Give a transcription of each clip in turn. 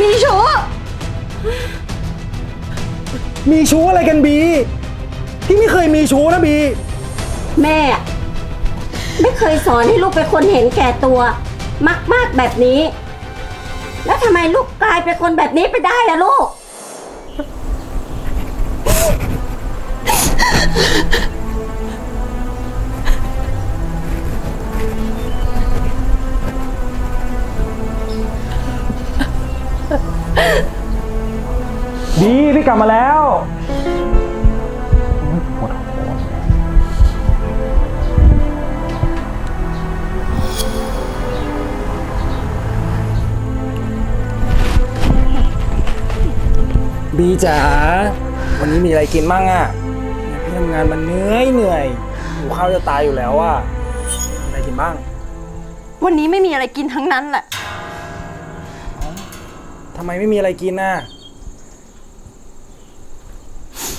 มีชู้มีชู้อะไรกันบี พี่ไม่เคยมีชู้นะบี แม่อะไม่เคยสอนให้ลูกเป็นคนเห็นแก่ตัวมากๆแบบนี้ แล้วทำไมลูกกลายเป็นคนแบบนี้ไปได้อะลูก กลับมาแล้วปวดหัวบีจ๋าวันนี้มีอะไรกินบ้างอะเนี่ยพี่ทำงานมันเหนื่อยเหนื่อยหิวข้าวจะตายอยู่แล้วอะมีอะไรกินบ้าง วันนี้ไม่มีอะไรกินทั้งนั้นแหละทำไมไม่มีอะไรกินน่ะ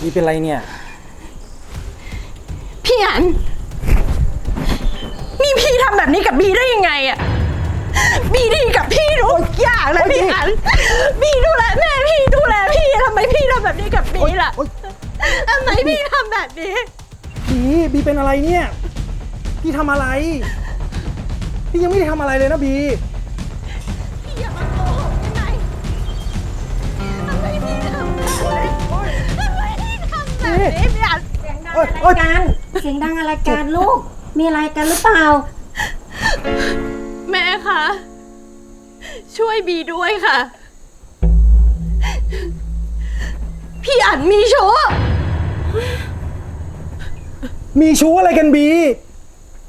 บีเป็นไรเนี่ย พี่อัน นี่พี่ทำแบบนี้กับบีได้ยังไงอะบีดีกับพี่ทุกอย่างเลยพี่อัน บีดูแลแม่พี่ดูแลพี่ทำไมพี่ทำแบบนี้กับบีล่ะโอ๊ยทำไมพี่ทำแบบนี้ บีบีเป็นอะไรเนี่ย พี่ทำอะไร พี่ยังไม่ได้ทำอะไรเลยนะบี พี่อันเสียงดังอะไรกันเสียงดังอะไรกันลูก มีอะไรกันหรือเปล่า แม่คะช่วยบีด้วยค่ะ พี่อันมีชู้มีชู้อะไรกันบี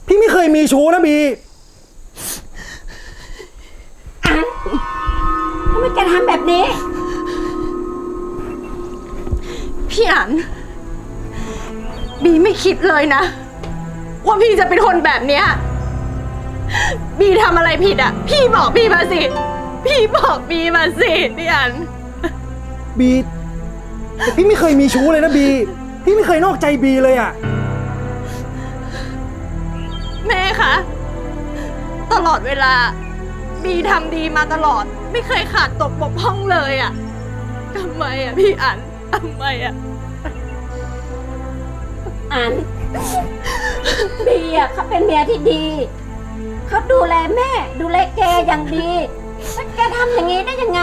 พี่ไม่เคยมีชู้นะบี อันทำไมแกทำแบบนี้ พี่อัน บีไม่คิดเลยนะ ว่าพี่จะเป็นคนแบบเนี้ยบีทำอะไรผิดอะ พี่บอกบีมาสิ พี่บอกบีมาสิพี่อัน บีแต่พี่ไม่เคยมีชู้เลยนะบี พี่ไม่เคยนอกใจบีเลยอะแม่คะ ตลอดเวลา บีทำดีมาตลอด ไม่เคยขาดตกบกพร่องเลยอะ่ะทำไมอะ่ะพี่อันทำไมอะ่ะ อันบีอะเขาเป็นเมียที่ดี เขาดูแลแม่ ดูแลแกอย่างดีแล้วแกทำอย่างนี้ได้ยังไง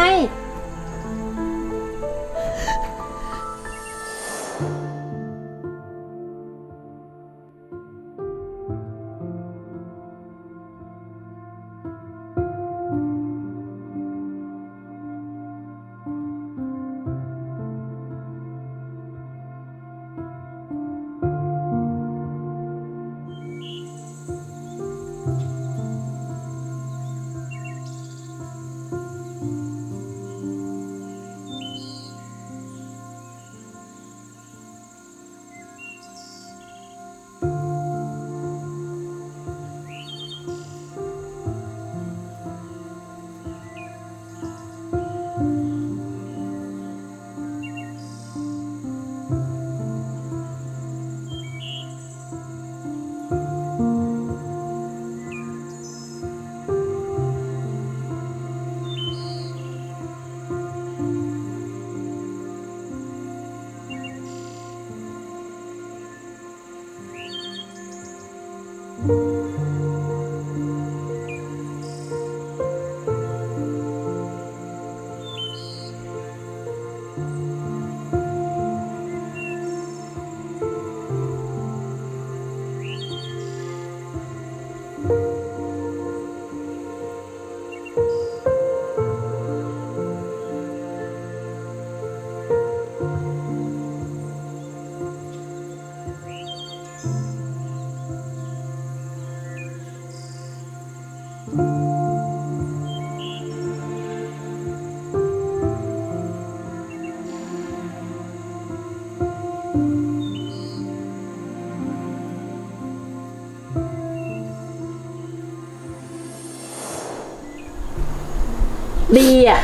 บีอะ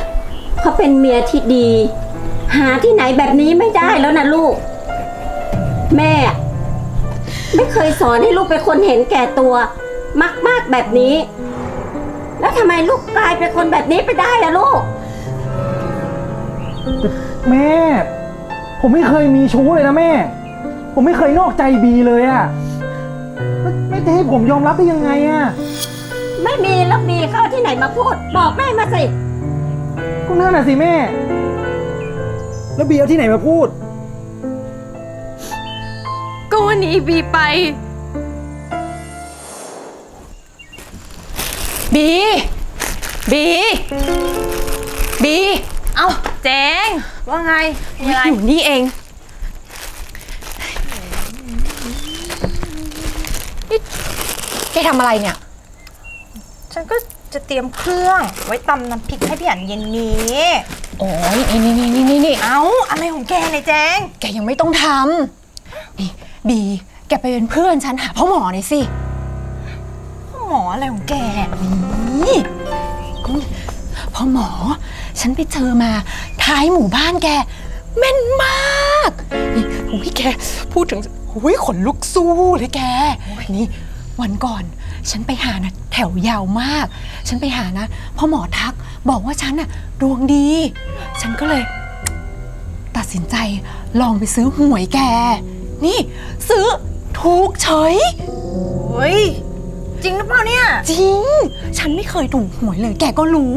เขาเป็นเมียที่ดี หาที่ไหนแบบนี้ไม่ได้แล้วนะลูก แม่อะไม่เคยสอนให้ลูกเป็นคนเห็นแก่ตัวมากๆแบบนี้ แล้วทำไมลูกกลายเป็นคนแบบนี้ไปได้อะลูก แม่ ผมไม่เคยมีชู้เลยนะแม่ ผมไม่เคยนอกใจบีเลยอะแล้วแม่จะให้ผมยอมรับได้ยังไงอะ ไม่มีแล้วมีเข้าที่ไหนมาพูด บอกแม่มาสิ ก็นั่นน่ะสิแม่ แล้วบีเอาที่ไหนมาพูด ก็วันนี้บีไป บี บี บี เอาเจงว่าไงมีอะไรอยู่นี่เองแกทำอะไรเนี่ย ฉันก็ จะเตรียมเครื่อง ไว้ตำน้ำพริกให้พี่อันเย็นนี้ โอ้ยนี่นี่นี่นี่นี่เอ้าอะไรของแกเนี่ยแจงแกยังไม่ต้องทำนี่บี แกไปเป็นเพื่อนฉันหาพ่อหมอหน่อยสิหมออะไรของแกนี่ก็พ่อหมอ ฉันไปเจอมาท้ายหมู่บ้านแกแม่นมากนี่โอ้ยแกพูดถึงโอ้ยขนลุกสู้เลยแกนี่ วันก่อน ฉันไปหานะแถวยาวมาก ฉันไปหานะพ่อหมอทักบอกว่าฉันน่ะดวงดี ฉันก็เลย ตัดสินใจลองไปซื้อหวยแก นี่ ซื้อถูกเฉย เฮ้ย จริงหรือเปล่าเนี่ย จริง ฉันไม่เคยถูกหวยเลย แกก็รู้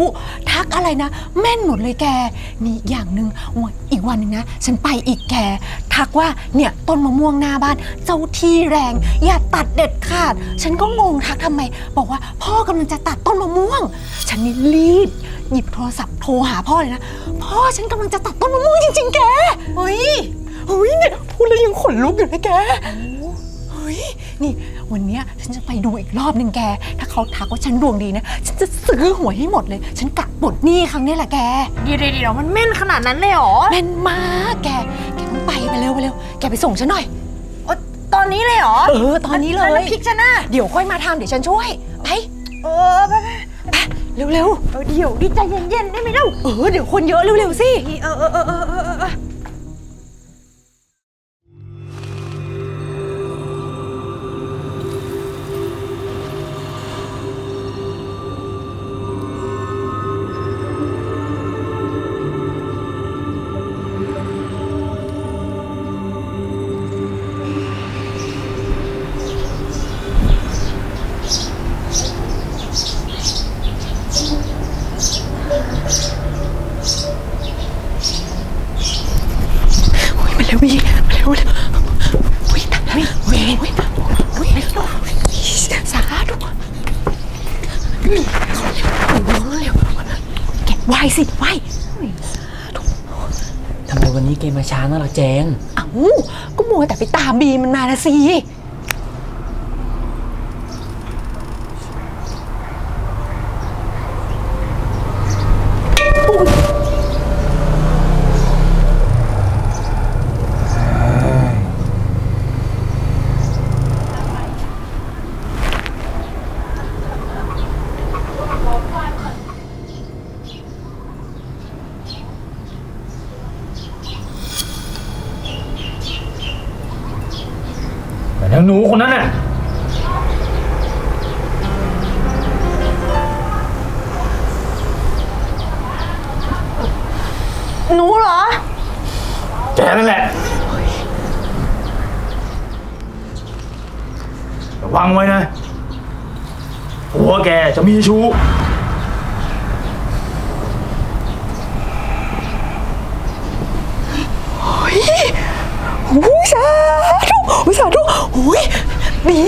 ทักอะไรนะ แม่นหมดเลยแก นี่อย่างหนึ่งวันอีกวันหนึ่งนะ ฉันไปอีกแก ทักว่าเนี่ยต้นมะม่วงหน้าบ้าน เจ้าที่แรง อย่าตัดเด็ดขาด ฉันก็งงทักทำไม บอกว่าพ่อกำลังจะตัดต้นมะม่วง ฉันนี่รีบ หยิบโทรศัพท์โทรหาพ่อเลยนะ พ่อฉันกำลังจะตัดต้นมะม่วงจริงๆแก เฮ้ย เฮ้ยเนี่ยพูดแล้วยังขนลุกอยู่นะแก เฮ้ยนี่ วันเนี้ยฉันจะไปดูอีกรอบหนึ่งแก ถ้าเขาทักว่าฉันดวงดีนะ ฉันจะซื้อหวยให้หมดเลย ฉันกะปลดหนี้ครั้งนี้แหละแก เดี๋ยวเดี๋ยวเดี๋ยวมันแม่นขนาดนั้นเลยเหรอแม่นมากแก แกต้องไปไปเร็วไปเร็ว แกไปส่งฉันหน่อยเอ้ยตอนนี้เลยเหรอเออ ตอนนี้เลแวยน้ำพริกฉันน่ะเดี๋ยวค่อยมาทำเดี๋ยวฉันช่วย ไป เออไปไปไปเร็วเร็วเออเดี๋ยวดิใจเย็นๆได้ไหมเล่าๆเออเดี๋ยวคนเยอะเร็วเร็วๆสิ เออเออเออเออเออ ร็ววิ่งเร็วเร็วโอ้ยตายแล้วโอ้ยโอ้ยโอ้ยสาธุเร็วเร็วแกไหวสิไหวทำไมวันนี้เกมมาช้านะล่ะเจนอ้าวก็มัวแต่ไปตามบีมันมาละสิ แต่แล้วหนูคนนั้นน่ะ หนูเหรอ แกนั่นแหละ ระวังไว้นะผัวแกจะมีชู้ อุ้ยสาธุอุ้ยสาธุอุ้ยบี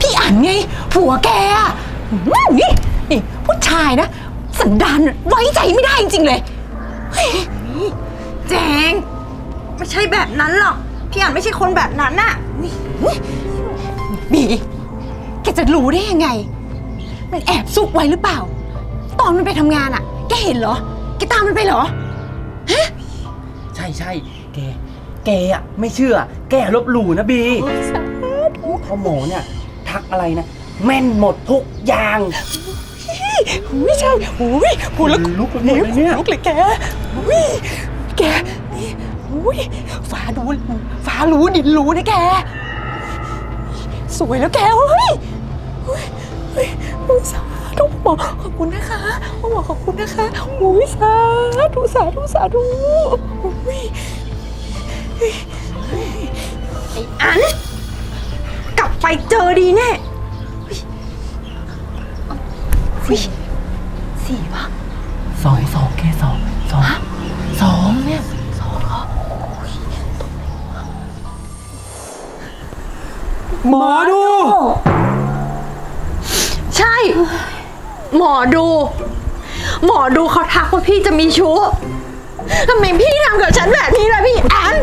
พี่อันไง ผัวแกอะอืมนี่นี่ผู้ชายนะ สันดานไว้ใจไม่ได้จริงๆเลยแจง ไม่ใช่แบบนั้นหรอก พี่อันไม่ใช่คนแบบนั้นน่ะบีแก จะรู้ได้ยังไง มันแอบซุกไว้หรือเปล่า ตอนมันไปทำงานอะแกเห็นเหรอ แกตามมันไปเหรอ ใช่ใช่แก แกอะไม่เชื่อ แกลบหลู่นะบีพ่อหมอเนี่ย ทักอะไรนะ แม่นหมดทุกอย่างไม่ใช่โอ้ยพูดแล้วลุกไปหมดเลยเนี่ยลุกเลยแกอุ้ยแกนี่อุ้ยฟ้ารู้ฟ้ารู้ดินรู้นะแก สวยแล้วแกเฮ้ยเฮ้ ยเฮ้ยเฮ้ยสาธุหมอขอบคุณนะคะหมอขอบคุณนะคะอุ้ยสาธุสาธุสาธุอุ้ยอัน กลับไปเจอดีแน่เฮ้ยสี่วะสองสองแค่สองสองสองเนี่ยหมอดู ใช่ หมอดู หมอดูเขาทักว่าพี่จะมีชู้ทำไมพี่ทำกับฉันแบบนี้ล่ะพี่แอน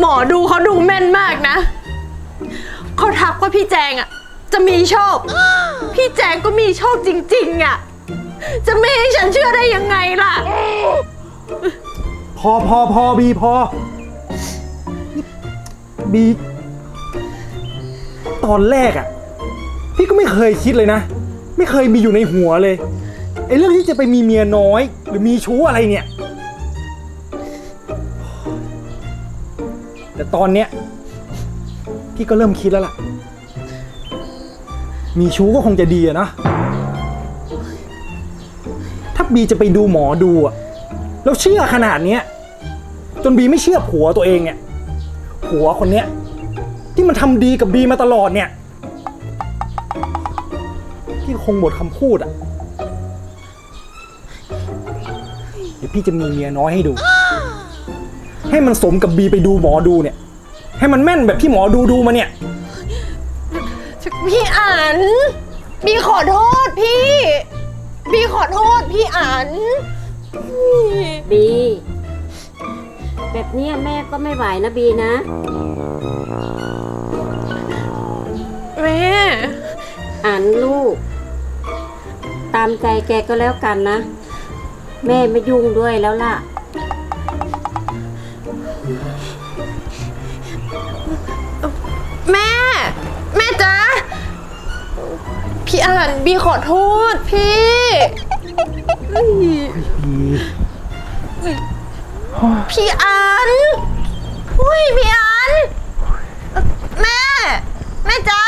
หมอดูเขาดูแม่นมากนะ เขาทักว่าพี่แจงอะ จะมีโชค พี่แจงก็มีโชคจริง ๆอะ จะไม่ให้ฉันเชื่อได้ยังไงล่ะ พอพอพอบีพอ บีตอนแรกอะ่ะ พี่ก็ไม่เคยคิดเลยนะ ไม่เคยมีอยู่ในหัวเลยไอ้เรื่องที่จะไปมีเมียน้อย หรือมีชู้อะไรเนี่ย แต่ตอนเนี้ยพี่ก็เริ่มคิดแล้วล่ะ มีชู้ก็คงจะดีอะนะ ถ้าบีจะไปดูหมอดูอะแล้วเชื่อขนาดเนี้ย จนบีไม่เชื่อผัวตัวเองเนี่ย ผัวคนเนี้ยที่มันทำดีกับบีมาตลอดเนี่ย พี่คงหมดคำพูดอะ เดี๋ยวพี่จะมีเมียน้อยให้ดู ให้มันสมกับบีไปดูหมอดูเนี่ย ให้มันแม่นแบบที่หมอดูดูมาเนี่ย พี่อันบีขอโทษพี่บีขอโทษพี่อัน บี แบบเนี้ยแม่ก็ไม่ไหวนะบีนะ แม่อ่านลูก ตามใจแกก็แล้วกันนะ แม่ไม่ยุ่งด้วยแล้วล่ะ แม่ แม่จ๊ะพี่อันบีขอโทษพี่ พี่อันอุ้ยพี่อัน แม่ แม่จ๊ะ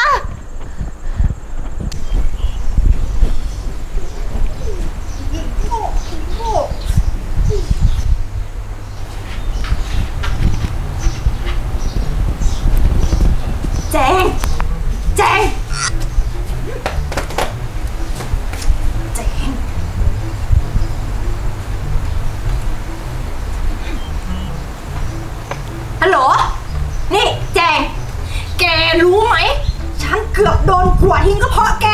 The podcast.